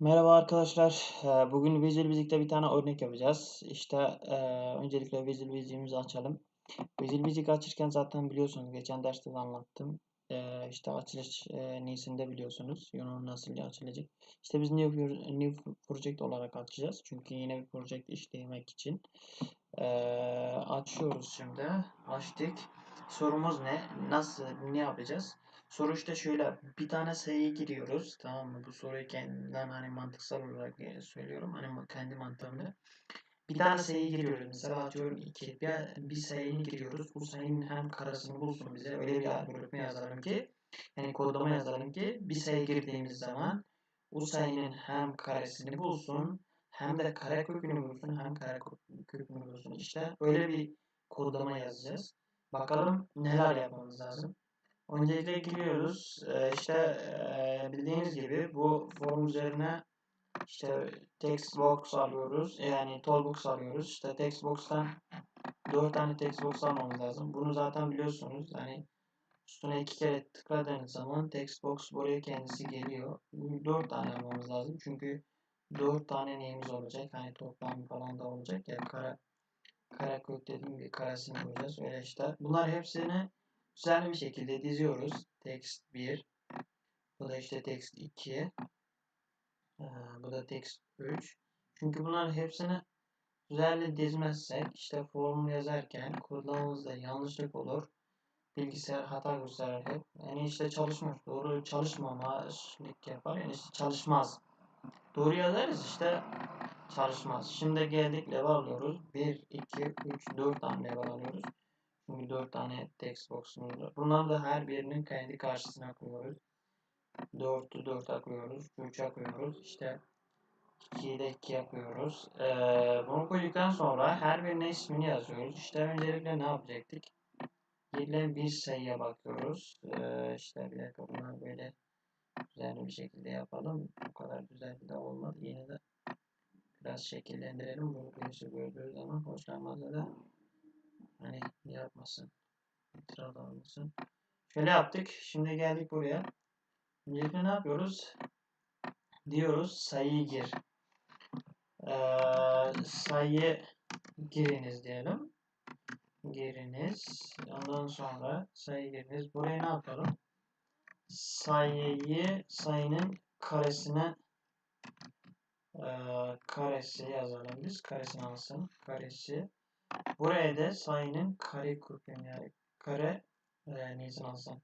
Merhaba arkadaşlar. Eee, Bugün Visual Basic'te bir tane örnek yapacağız. İşte eee, öncelikle Visual Basic'imizi açalım. Visual Basic açırken zaten biliyorsunuz geçen derste de anlattım. Eee işte açılış eee niyesinde biliyorsunuz. Yunus nasıl açılacak. İşte biz new, new project olarak açacağız. Çünkü yine bir project işlemek için. Eee, açıyoruz şimdi. Açtık. Sorumuz ne? Nasıl? Ne yapacağız? Soru işte şöyle bir tane sayı giriyoruz tamam mı? Bu soruyu kendimden hani mantıksal olarak e, söylüyorum. Hani kendi mantığımda. Bir tane sayı giriyoruz. Mesela atıyorum 2. Bir, bir sayını giriyoruz. Bu sayının hem karasını bulsun bize. Öyle bir algoritma yazalım ki yani kodlama yazalım ki bir sayı girdiğimiz zaman bu sayının hem karesini bulsun hem de kare kökünü bulsun hem kare kökünü bulsun. İşte öyle bir kodlama yazacağız. Bakalım neler yapmamız lazım. Öncelikle giriyoruz. Ee, işte e, bildiğiniz gibi bu form üzerine işte text box alıyoruz. Yani toolbox alıyoruz. İşte text box'tan 4 tane text box almamız lazım. Bunu zaten biliyorsunuz. Yani üstüne iki kere tıkladığınız zaman text box buraya kendisi geliyor. 4 tane almamız lazım. Çünkü 4 tane neyimiz olacak. Hani toplam falan da olacak. Yani kara kara kök dediğim bir karesini koyacağız. Öyle işte. Bunlar hepsini düzenli bir şekilde diziyoruz. Text 1. Bu da işte text 2. Ee, bu da text 3. Çünkü bunların hepsini düzenli dizmezsek işte formül yazarken kodlamamızda yanlışlık olur. Bilgisayar hata gösterir hep. Yani işte çalışmaz. Doğru çalışmamak yapar. Yani işte çalışmaz. Doğru yazarız işte çalışmaz. Şimdi geldik level alıyoruz. 1, 2, 3, 4 tane level alıyoruz. Çünkü 4 tane text box'umuz var. Bunların da her birinin kendi karşısına koyuyoruz. 4'ü 4'e koyuyoruz. 3'e koyuyoruz. İşte 2'yi de 2'ye koyuyoruz. Ee, bunu koyduktan sonra her birine ismini yazıyoruz. İşte öncelikle ne yapacaktık? Girilen bir sayıya bakıyoruz. Ee, işte bir dakika bunlar böyle düzenli bir şekilde yapalım. Bu kadar güzel de olmadı. Yine de biraz şekillendirelim. Bunu birisi gördüğü zaman hoşlanmazsa da hani yapmasın. İtiraz olmasın. Şöyle yaptık. Şimdi geldik buraya. Öncelikle ne yapıyoruz? Diyoruz sayıyı gir. Ee, sayı giriniz diyelim. Giriniz. Ondan sonra sayı giriniz. Buraya ne yapalım? Sayıyı sayının karesine e, karesi yazalım biz. Karesini alsın. Karesi. Buraya da sayının kare kökünü yani kare e, neyse alsın.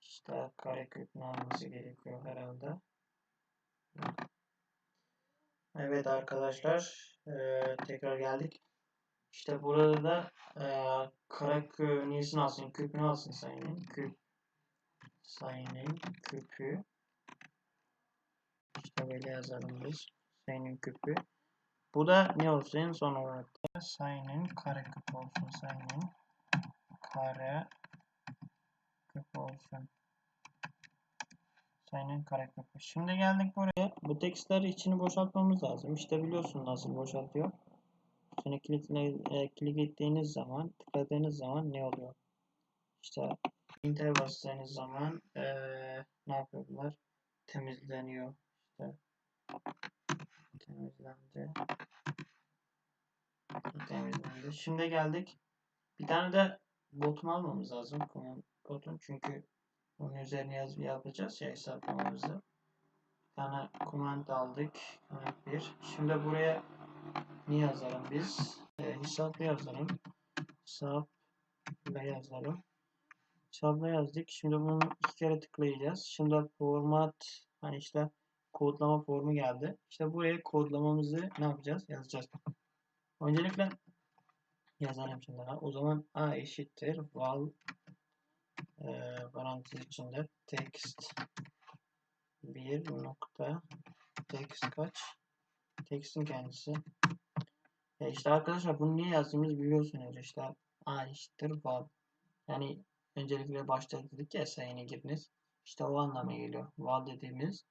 İşte kare kökünü alması gerekiyor herhalde. Evet arkadaşlar e, tekrar geldik. İşte burada da e, kare kö neyse alsın kökünü alsın sayının küp sayının küpü işte böyle yazalım biz sayının küpü bu da ne olsun son olarak da sayının kare küp olsun sayının kare küp olsun sayının kare küpü şimdi geldik buraya bu tekstler içini boşaltmamız lazım işte biliyorsun nasıl boşaltıyor Sonra kilitle, e, kilit ettiğiniz zaman, tıkladığınız zaman ne oluyor? İşte enter bastığınız zaman e, ne yapıyorlar? Temizleniyor. İşte temizlendi. Temizlendi. Şimdi geldik. Bir tane de botun almamız lazım. Botun çünkü onun üzerine yazı yapacağız ya hesaplamamızı. Bir tane command aldık. Command 1. Şimdi buraya ne yazalım biz? E, hesapla yazalım. Hesapla yazalım. Hesapla yazdık. Şimdi bunu iki kere tıklayacağız. Şimdi format hani işte kodlama formu geldi. İşte buraya kodlamamızı ne yapacağız? Yazacağız. Öncelikle yazalım şimdi. O zaman a eşittir val e, parantez içinde text bir nokta text kaç? Text'in kendisi ya işte arkadaşlar bunu niye yazdığımız biliyorsunuz işte a eşittir val. Yani öncelikle başta dedik ya sayını giriniz. İşte o anlama geliyor. Val dediğimiz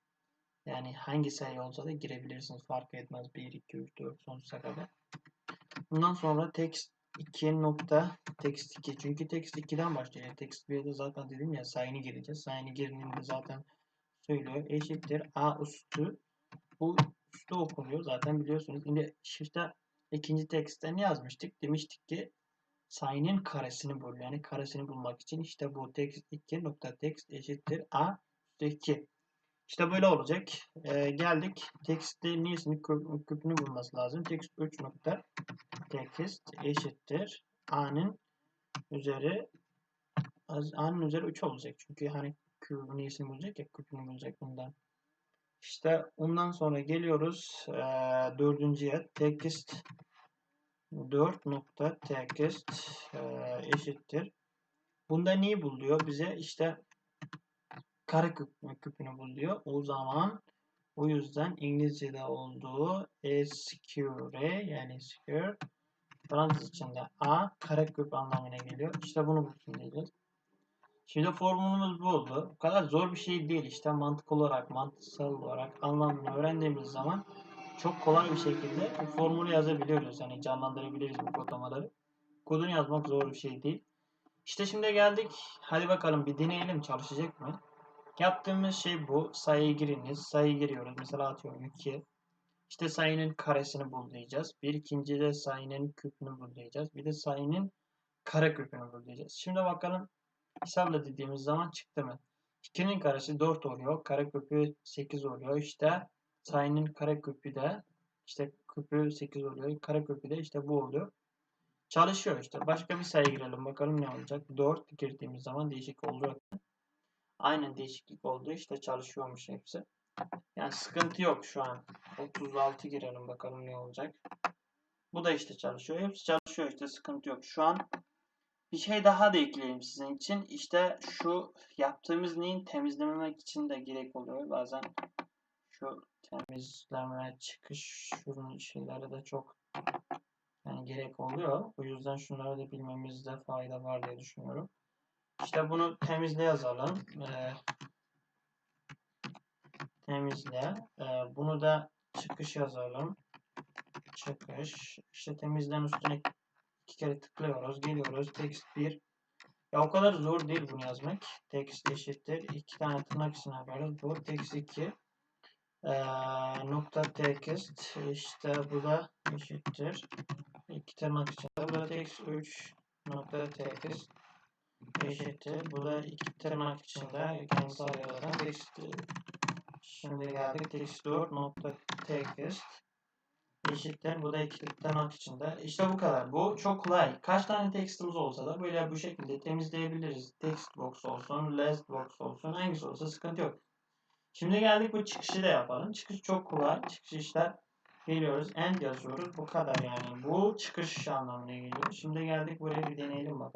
yani hangi sayı olsa da girebilirsiniz. Fark etmez. 1, 2, 3, 4 sonsuza kadar. Bundan sonra text 2 nokta text 2. Çünkü text 2'den başlıyor. Text 1'de zaten dedim ya sayını gireceğiz. Sayını girdiğinde zaten söylüyor. Eşittir a üstü Bu üstte okunuyor zaten biliyorsunuz. Şimdi shift'te ikinci tekstte ne yazmıştık? Demiştik ki sayının karesini bul. Yani karesini bulmak için işte bu text 2 nokta text eşittir a üstü 2. İşte böyle olacak. Ee, geldik. Text'te niyesini küp, küpünü bulması lazım. Text 3 nokta text eşittir a'nın üzeri a'nın üzeri 3 olacak. Çünkü hani küpün niyesini bulacak ya küpünü bulacak bundan. İşte ondan sonra geliyoruz e, dördüncüye text 4 nokta text e, eşittir. Bunda neyi buluyor? Bize işte kare küp, küpünü buluyor. O zaman o yüzden İngilizce'de olduğu sqr yani square Fransız içinde a kare küp anlamına geliyor. İşte bunu diyeceğiz. Şimdi formülümüz bu oldu. Bu kadar zor bir şey değil işte mantık olarak, mantıksal olarak anlamını öğrendiğimiz zaman çok kolay bir şekilde bu formülü yazabiliyoruz. Yani canlandırabiliriz bu kodlamaları. Kodunu yazmak zor bir şey değil. İşte şimdi geldik. Hadi bakalım bir deneyelim çalışacak mı? Yaptığımız şey bu. Sayıyı giriniz. Sayı giriyoruz. Mesela atıyorum 2. İşte sayının karesini bul diyeceğiz. Bir ikinci de sayının küpünü bul. Bir de sayının kare küpünü bul diyeceğiz. Şimdi bakalım hesapla dediğimiz zaman çıktı mı? 2'nin karesi 4 oluyor. Kare küpü 8 oluyor. İşte sayının kare küpü de işte küpü 8 oluyor. Kare küpü de işte bu oluyor. Çalışıyor işte. Başka bir sayı girelim. Bakalım ne olacak. 4 girdiğimiz zaman değişik oldu. Aynen değişiklik oldu. İşte çalışıyormuş hepsi. Yani sıkıntı yok şu an. 36 girelim bakalım ne olacak. Bu da işte çalışıyor. Hepsi çalışıyor işte sıkıntı yok. Şu an bir şey daha da ekleyeyim sizin için. İşte şu yaptığımız neyin temizlememek için de gerek oluyor. Bazen şu temizleme çıkış şunun şeyleri de çok yani gerek oluyor. O yüzden şunları da bilmemizde fayda var diye düşünüyorum. İşte bunu temizle yazalım. Ee, temizle. Ee, bunu da çıkış yazalım. Çıkış. İşte temizlen üstüne iki kere tıklıyoruz. Geliyoruz. Text 1. Ya o kadar zor değil bunu yazmak. Text eşittir. iki tane tırnak içine yapıyoruz. Bu text 2. Ee, nokta text. İşte bu da eşittir. İki tırnak içinde. Bu da text 3 nokta text eşittir. Bu da iki tırnak içinde kendisi ayarlanan text. Şimdi geldik text 4 nokta text eşittir. Bu da iki tırnak içinde. İşte bu kadar. Bu çok kolay. Kaç tane textimiz olsa da böyle bu şekilde temizleyebiliriz. Text box olsun, last box olsun. Hangisi olsa sıkıntı yok. Şimdi geldik bu çıkışı da yapalım. Çıkış çok kolay. Çıkış işler geliyoruz. End yazıyoruz. Bu kadar yani. Bu çıkış anlamına geliyor. Şimdi geldik buraya bir deneyelim bakalım.